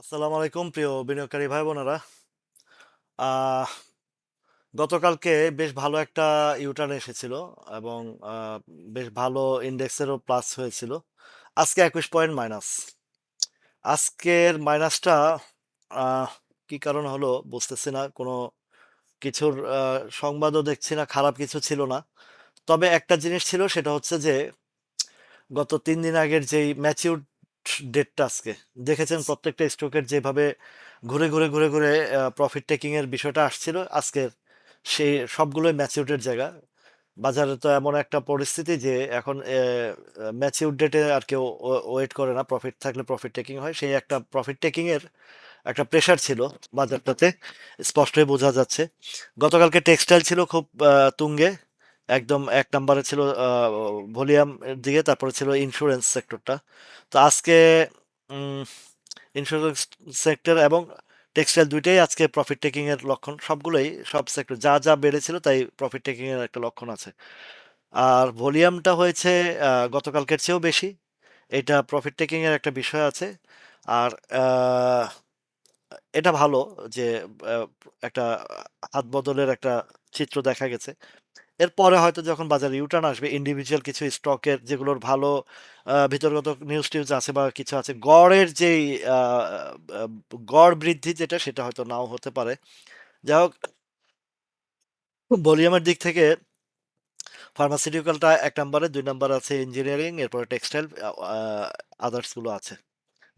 আসসালামু আলাইকুম, প্রিয় বিনিয়োগকারী ভাই বোনেরা গতকালকে বেশ ভালো একটা ইউটার্ন এসেছিল এবং বেশ ভালো ইন্ডেক্সেরও প্লাস হয়েছিল। আজকে একুশ পয়েন্ট মাইনাস আজকের মাইনাসটা কি কারণ হলো বুঝতেছি না। কোনো কিছুর সংবাদও দেখছি না, খারাপ কিছু ছিল না। তবে একটা জিনিস ছিল, সেটা হচ্ছে যে, গত তিন দিন আগের যেই ম্যাচিউর ডেটটা আজকে দেখেছেন প্রত্যেকটা স্টকের যেভাবে ঘুরে ঘুরে ঘুরে ঘুরে প্রফিট টেকিং এর বিষয়টা আসছিল? আজকের সেই সবগুলোই ম্যাচিউরের জায়গা। বাজারে তো এমন একটা পরিস্থিতি যে এখন ম্যাচিউর ডেটে আর কেউ ওয়েট করে না। প্রফিট থাকলে প্রফিট টেকিং হয়। সেই একটা প্রফিট টেকিং এর একটা প্রেশার ছিল বাজারটাতে। স্পষ্টই বোঝা যাচ্ছে। গতকালকে টেক্সটাইল ছিল খুব তুঙ্গে। একদম এক নম্বরে ছিল ভলিউম দিকে, তারপরে ছিল ইন্স্যুরেন্স সেক্টরটা তো আজকে ইন্স্যুরেন্স সেক্টর এবং টেক্সটাইল দুইটাই আজকে প্রফিট টেকিং এর লক্ষণ, সবগুলোই সব সেক্টর যা যা বেড়েছিল তাই প্রফিট টেকিং এর একটা লক্ষণ আছে। আর ভলিউমটা হয়েছে গতকালকের চেয়েও বেশি, এটা প্রফিট টেকিং এর একটা বিষয় আছে। আর এটা ভালো যে একটা হাত বদলের একটা চিত্র দেখা গেছে। এরপরে হয়তো যখন বাজারে ইউটার্ন আসবে ইন্ডিভিজুয়াল কিছু স্টকের যেগুলোর ভালো ভিতরগত নিউজ টিউজ আছে বা কিছু আছে, গড়ের যেই গড় বৃদ্ধি যেটা, সেটা হয়তো নাও হতে পারে। যাই হোক, ভলিউমের দিক থেকে ফার্মাসিউটিক্যালটা এক নম্বরে, দুই নম্বর আছে ইঞ্জিনিয়ারিং এরপরে টেক্সটাইল আদার্সগুলো আছে।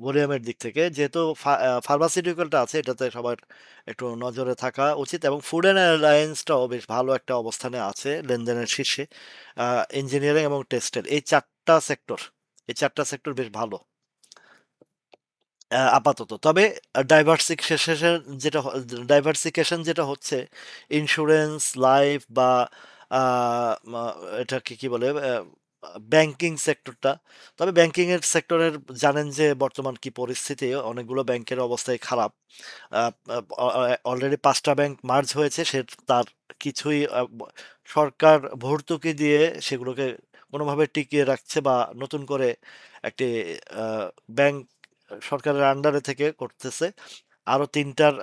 ভলিউমের দিক থেকে। যেহেতু ফার্মাসিউটিক্যালটা আছে, এটাতে সবার একটু নজরে থাকা উচিত এবং ফুড অ্যান্ড অ্যালায়েন্সটাও বেশ ভালো একটা অবস্থানে আছে লেনদেনের শীর্ষে। ইঞ্জিনিয়ারিং এবং টেক্সটাইল এই চারটা সেক্টর এই চারটা সেক্টর বেশ ভালো। আপাতত। তবে ডাইভার্সিফিকেশন যেটা ডাইভার্সিফিকেশন যেটা হচ্ছে ইন্স্যুরেন্স লাইফ বা এটাকে কি বলে ব্যাংকিং সেক্টরটা তবে ব্যাংকিং এর সেক্টরের জানেন যে বর্তমান কি পরিস্থিতি, অনেকগুলো ব্যাংকের অবস্থাই খারাপ। অলরেডি পাঁচটা ব্যাংক মার্জ হয়েছে, সে তার কিছুই সরকার ভর্তুকি দিয়ে সেগুলোকে কোনোভাবে টিকিয়ে রাখছে বা নতুন করে একটি ব্যাংক সরকারের আন্ডারে থেকে করতেছে। আরও তিনটার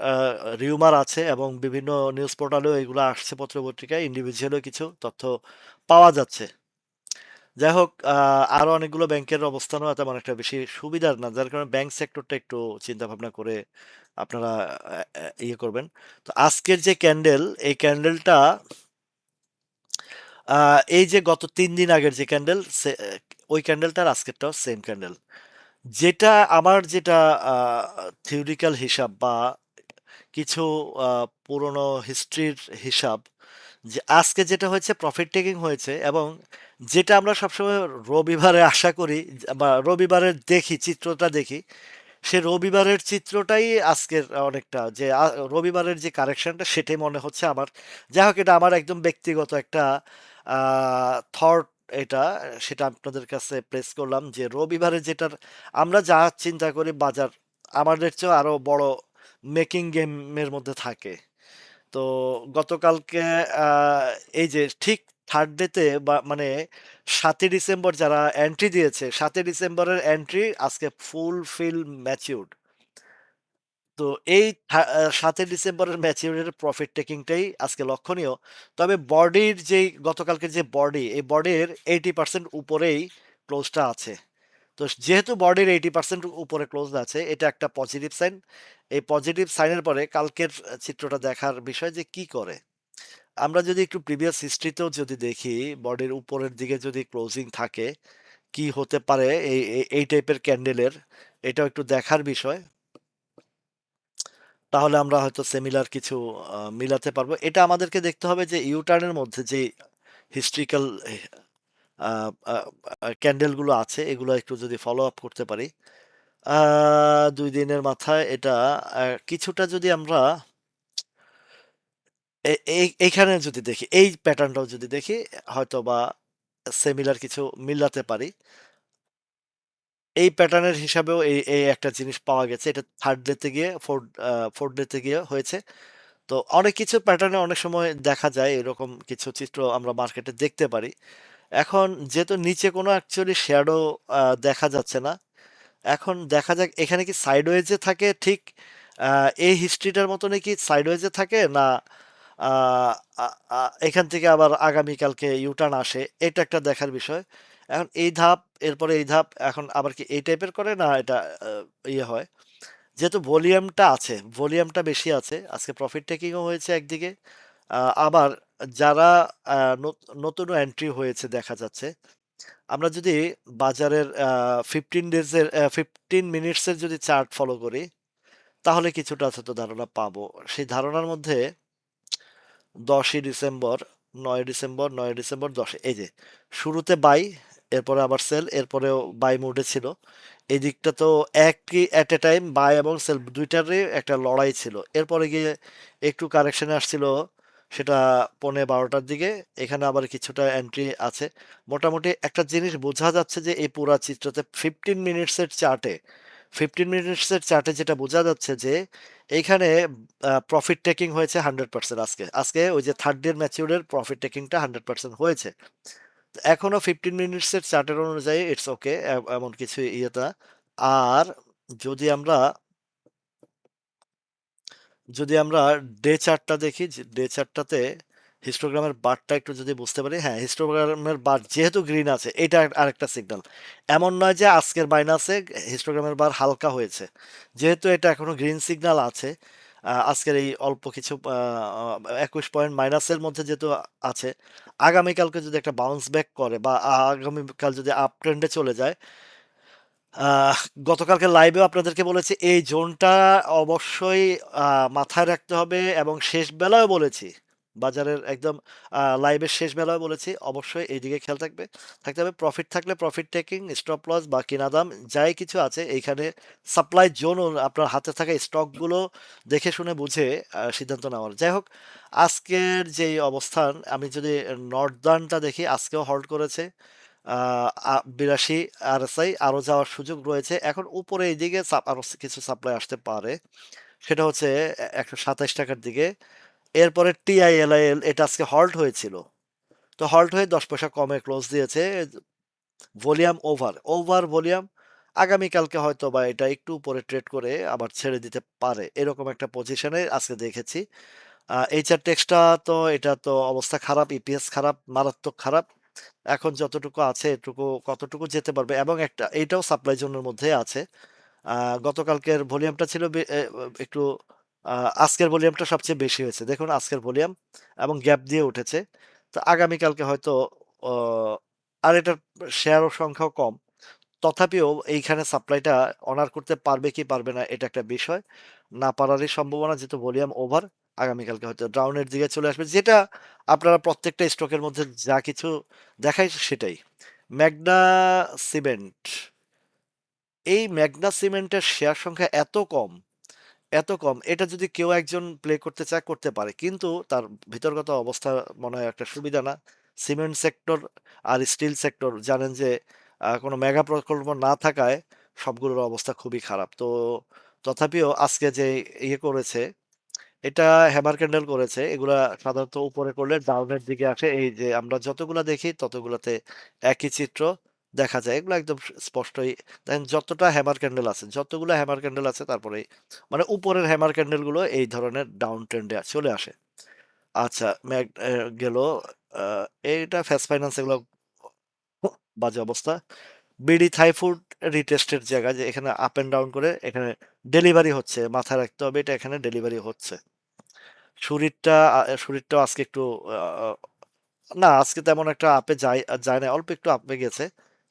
রিউমার আছে এবং বিভিন্ন নিউজ পোর্টালেও এগুলো আসছে পত্র পত্রিকায় ইন্ডিভিজুয়ালও কিছু তথ্য পাওয়া যাচ্ছে। যাই হোক আহ, আরও অনেকগুলো ব্যাংকের অবস্থানও তেমন একটা বেশি সুবিধার না যার কারণে ব্যাংক সেক্টরটা একটু চিন্তা ভাবনা করে আপনারা ইয়ে করবেন। তো আজকের যে ক্যান্ডেল এই ক্যান্ডেলটা এই যে গত তিন দিন আগের যে ক্যান্ডেল ওই ক্যান্ডেলটার আজকেরটাও সেম ক্যান্ডেল। যেটা আমার যেটা থিওরিক্যাল হিসাব বা কিছু পুরনো হিস্ট্রির হিসাব যে আজকে যেটা হয়েছে প্রফিট টেকিং হয়েছে এবং যেটা আমরা সবসময় রবিবারে আশা করি বা রবিবারের দেখি, চিত্রটা দেখি, সে রবিবারের চিত্রটাই আজকের অনেকটা যে রবিবারের যে কারেকশনটা সেটাই মনে হচ্ছে আমার। যাই হোক, এটা আমার একদম ব্যক্তিগত একটা থট এটা, সেটা আপনাদের কাছে প্রেস করলাম যে রবিবারে যেটার আমরা যা চিন্তা করি বাজার, আমাদের চেয়েও আরও বড় মেকিং গেমের মধ্যে থাকে। তো গতকালকে এই যে ঠিক থার্ড ডেতে বা মানে সাতই ডিসেম্বর যারা এন্ট্রি দিয়েছে, সাতই ডিসেম্বরের এন্ট্রি আজকে ফুল ফিল ম্যাচিউর্ড তো এই সাতই ডিসেম্বরের ম্যাচিউরের প্রফিট টেকিংটাই আজকে লক্ষণীয়। তবে বডির যেই গতকালকে যে বডি এই বডির এইটি পার্সেন্ট উপরেই ক্লোজটা আছে। তো যেহেতু বডির এইটি পার্সেন্ট উপরে ক্লোজ আছে, এটা একটা পজিটিভ সাইন এই পজিটিভ সাইনের পরে কালকের চিত্রটা দেখার বিষয় যে কি করে। আমরা যদি একটু প্রিভিয়াস হিস্ট্রিতেও যদি দেখি বডির উপরের দিকে যদি ক্লোজিং থাকে, কি হতে পারে এই, এই- টাইপের ক্যান্ডেলের এটাও একটু দেখার বিষয়। তাহলে আমরা হয়তো সেমিলার কিছু মিলাতে পারব। এটা আমাদেরকে দেখতে হবে যে ইউটার্নের মধ্যে যে হিস্ট্রিক্যাল ক্যান্ডেলগুলো আছে, এগুলো একটু যদি ফলো আপ করতে পারি। দুই দিনের মাথায় এটা কিছুটা যদি আমরা এইখানে যদি দেখি, এই প্যাটার্নটাও যদি দেখি হয়তো বা সেমিলার কিছু মিলাতে পারি। এই প্যাটার্নের হিসাবেও এই এই একটা জিনিস পাওয়া গেছে, এটা থার্ড ডেতে গিয়ে ফোর্থ ফোর্থ ডেতে গিয়ে হয়েছে। তো অনেক কিছু প্যাটার্নে অনেক সময় দেখা যায়, এরকম কিছু চিত্র আমরা মার্কেটে দেখতে পারি। এখন যেহেতু নিচে কোনো অ্যাকচুয়ালি শ্যাডো দেখা যাচ্ছে না এখন দেখা যাক, এখানে কি সাইডওয়েজে থাকে ঠিক এই হিস্ট্রিটার মতনই কি সাইডওয়েজে থাকে না এখান থেকে আবার আগামীকালকে ইউটার্ন আসে? এটা একটা দেখার বিষয়। এখন এই ধাপ, এরপরে এই ধাপ, এখন আবার কি এই টাইপের করে না এটা ইয়ে হয়? যেহেতু ভলিউমটা আছে ভলিউমটা বেশি আছে, আজকে প্রফিট টেকিংও হয়েছে একদিকে আবার যারা নতুন এন্ট্রি হয়েছে দেখা যাচ্ছে আমরা যদি বাজারের ফিফটিন ডেজের ফিফটিন মিনিটসের যদি চার্ট ফলো করি, তাহলে কিছুটা হয়তো ধারণা পাবো। সেই ধারণার মধ্যে দশই ডিসেম্বর, নয় ডিসেম্বর নয় ডিসেম্বর, দশ, এই যে শুরুতে বাই এরপরে আবার সেল এরপরেও বাই মোডে ছিল। এই দিকটা তো একই অ্যাট এ টাইম বাই এবং সেল দুইটারই একটা লড়াই ছিল। এরপরে গিয়ে একটু কারেকশনে আসছিল সেটা পৌনে বারোটার দিকে। এখানে আবার কিছুটা এন্ট্রি আছে। মোটামুটি একটা জিনিস বোঝা যাচ্ছে যে এই পুরা চিত্রতে ফিফটিন মিনিটসের চার্টে ফিফটিন মিনিটসের চার্টে যেটা বোঝা যাচ্ছে যে এইখানে প্রফিট টেকিং হয়েছে হান্ড্রেড পার্সেন্ট আজকে। আজকে ওই যে থার্ড ডে ম্যাচিউরের প্রফিট টেকিংটা হান্ড্রেড পার্সেন্ট হয়েছে। তো এখনও ফিফটিন মিনিটসের চার্টের অনুযায়ী ইটস ওকে এমন কিছু ইয়েটা। আর যদি আমরা যদি আমরা ডে চার্টটা দেখি ডে চার্টটাতে হিস্টোগ্রামের বারটা একটু যদি বুঝতে পারি হ্যাঁ হিস্টোগ্রামের বার যেহেতু গ্রিন আছে, এটা আরেকটা সিগন্যাল এমন নয় যে আজকের মাইনাসে হিস্টোগ্রামের বার হালকা হয়েছে। যেহেতু এটা এখনও গ্রিন সিগন্যাল আছে আজকের এই অল্প কিছু একুশ পয়েন্ট মাইনাসের মধ্যে যেহেতু আছে, আগামীকালকে যদি একটা বাউন্স ব্যাক করে বা আগামীকাল যদি আপ ট্রেন্ডে চলে যায় গতকালকে লাইভেও আপনাদেরকে বলেছি, এই জোনটা অবশ্যই মাথায় রাখতে হবে এবং শেষ বেলায় বলেছি, বাজারের একদম লাইভের শেষ বেলায় বলেছি, অবশ্যই এই দিকে খেয়াল থাকবে, থাকতে হবে প্রফিট থাকলে প্রফিট টেকিং স্টপ লস বা কিনা দাম, যাই কিছু আছে, এইখানে সাপ্লাই জোন আপনার হাতে থাকা স্টকগুলো দেখে শুনে বুঝে সিদ্ধান্ত নেওয়ার। যাই হোক, আজকের যে অবস্থান, আমি যদি নর্দার্নটা দেখি, আজকেও হল্ড করেছে বিরাশি আরএসআই আরও যাওয়ার সুযোগ রয়েছে। এখন উপরে এই দিকে আরও কিছু সাপ্লাই আসতে পারে। সেটা হচ্ছে একশো সাতাশ টাকার দিকে। এরপরে টিআইএলআইএল এটা আজকে হল্ট হয়েছিল। তো হল্ট হয়ে দশ পয়সা কমে ক্লোজ দিয়েছে। ভলিউম ওভার ওভার ভলিউম আগামীকালকে হয়তো বা এটা একটু উপরে ট্রেড করে আবার ছেড়ে দিতে পারে। এরকম একটা পজিশনে আজকে দেখেছি। এইচআর টেক্সটা তো, এটা তো অবস্থা খারাপ ইপিএস খারাপ, মারাত্মক খারাপ। এখন যতটুকু আছে এটুকু, কতটুকু যেতে পারবে এবং একটা, এইটাও সাপ্লাই জোনের মধ্যে আছে। গতকালকের ভলিউমটা ছিল একটু আজকের ভলিউমটা সবচেয়ে বেশি হয়েছে। দেখুন আজকের ভলিউম এবং গ্যাপ দিয়ে উঠেছে। তো আগামীকালকে হয়তো আর এটার শেয়ার সংখ্যাও কম। তথাপিও এইখানে সাপ্লাইটা অনার করতে পারবে কি পারবে না এটা একটা বিষয়। না পারারই সম্ভাবনা, যেহেতু ভলিউম ওভার আগামীকালকে হয়তো ডাউনের দিকে চলে আসবে, যেটা আপনারা প্রত্যেকটা স্টকের মধ্যে যা কিছু দেখাই সেটাই। Magna cement. এই ম্যাগনা সিমেন্টের শেয়ার সংখ্যা এত কম এত কম, এটা যদি কেউ একজন প্লে করতে চায়, করতে পারে। কিন্তু তার ভিতরগত অবস্থা মনে হয় একটা সুবিধা না। সিমেন্ট সেক্টর আর স্টিল সেক্টর জানেন যে কোনো মেগা প্রকল্প না থাকায় সবগুলোর অবস্থা খুবই খারাপ। তো তথাপিও আজকে যে ইয়ে করেছে এটা হ্যামার ক্যান্ডেল করেছে। এগুলা সাধারণত উপরে করলে ডাউনের দিকে আসে। এই যে আমরা যতগুলা দেখি, ততগুলাতে একই চিত্র দেখা যায়। এগুলো একদম স্পষ্টই। দেখেন যতটা হ্যামার ক্যান্ডেল আছে, যতগুলো হ্যামার ক্যান্ডেল আছে তারপরে মানে উপরের হ্যামার ক্যান্ডেলগুলো এই ধরনের ডাউন ট্রেন্ডে চলে আসে। আচ্ছা ম্যাগ গেল এইটা ফ্যাস ফাইন্যান্স এগুলো বাজে অবস্থা। বিডি, থাই ফুড রিটেস্টের জায়গা যে এখানে আপ অ্যান্ড ডাউন করে এখানে ডেলিভারি হচ্ছে, মাথায় রাখতে হবে এটা এখানে ডেলিভারি হচ্ছে। শরীরটা শরীরটাও আজকে একটু না, আজকে তেমন একটা আপে যায় যায় না অল্প একটু আপে গেছে,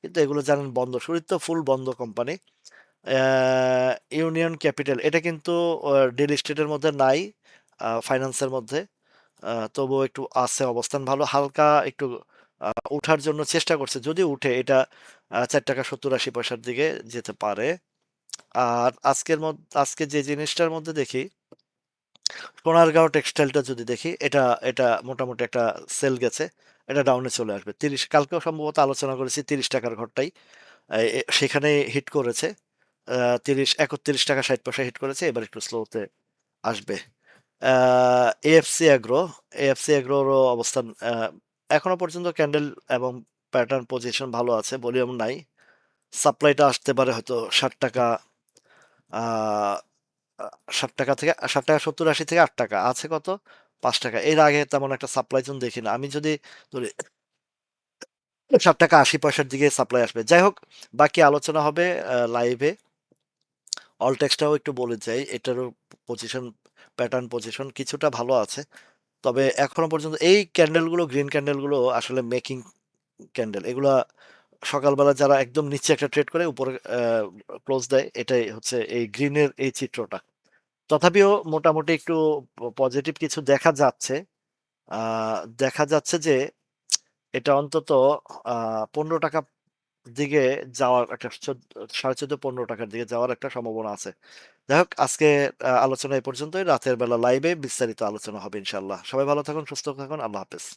কিন্তু এগুলো জানেন বন্ধ। শরীর তো ফুল বন্ধ কোম্পানি ইউনিয়ন ক্যাপিটাল এটা কিন্তু ডেল স্টেটের মধ্যে নাই ফাইন্যান্সের মধ্যে তবুও একটু আছে, অবস্থান ভালো, হালকা একটু উঠার জন্য চেষ্টা করছে। যদি উঠে, এটা চার টাকা সত্তর আশি পয়সার দিকে যেতে পারে। আর আজকের আজকে যে জিনিসটার মধ্যে দেখি, সোনারগাঁও টেক্সটাইলটা যদি দেখি, এটা এটা মোটামুটি একটা সেল গেছে, এটা ডাউনে চলে আসবে। তিরিশ, কালকেও সম্ভবত আলোচনা করেছি, তিরিশ টাকার ঘরটাই। সেখানে হিট করেছে তিরিশ, একত্রিশ টাকা ষাট পয়সা হিট করেছে, এবার একটু স্লোতে আসবে। এএফসি অ্যাগ্রো এএফসি অ্যাগ্রোরও অবস্থান এখনও পর্যন্ত ক্যান্ডেল এবং প্যাটার্ন পজিশন ভালো আছে ভলিউম নাই সাপ্লাইটা আসতে পারে হয়তো ষাট টাকা ষাট টাকা থেকে ৳৬০-৭০-৮০ থেকে আট টাকা, আছে কত? পাঁচ টাকা এর আগে তেমন একটা সাপ্লাই জোন দেখি না। আমি যদি ধরি ষাট টাকা, আশি পয়সার দিকে সাপ্লাই আসবে। যাই হোক, বাকি আলোচনা হবে লাইভে। অলটেক্সটাও একটু বলে যাই। এটারও পজিশন প্যাটার্ন পজিশন কিছুটা ভালো আছে। তবে এখনও পর্যন্ত এই ক্যান্ডেলগুলো, গ্রিন ক্যান্ডেলগুলো আসলে মেকিং ক্যান্ডেল। এগুলা সকালবেলা যারা একদম নিচে একটা ট্রেড করে, উপরে ক্লোজ দেয়, এটাই হচ্ছে এই গ্রিনের এই চিত্রটা। তথাপিও মোটামুটি একটু পজিটিভ কিছু দেখা যাচ্ছে। দেখা যাচ্ছে যে এটা অন্তত পনেরো ৳১৫ দিকে যাওয়ার একটা সাড়ে চোদ্দ পনেরো টাকার দিকে যাওয়ার একটা সম্ভাবনা আছে। যাই হোক আজকে আলোচনা এই পর্যন্তই। রাতের বেলা লাইভে বিস্তারিত আলোচনা হবে ইনশাল্লাহ সবাই ভালো থাকুন, সুস্থ থাকুন। আল্লাহ হাফেজ।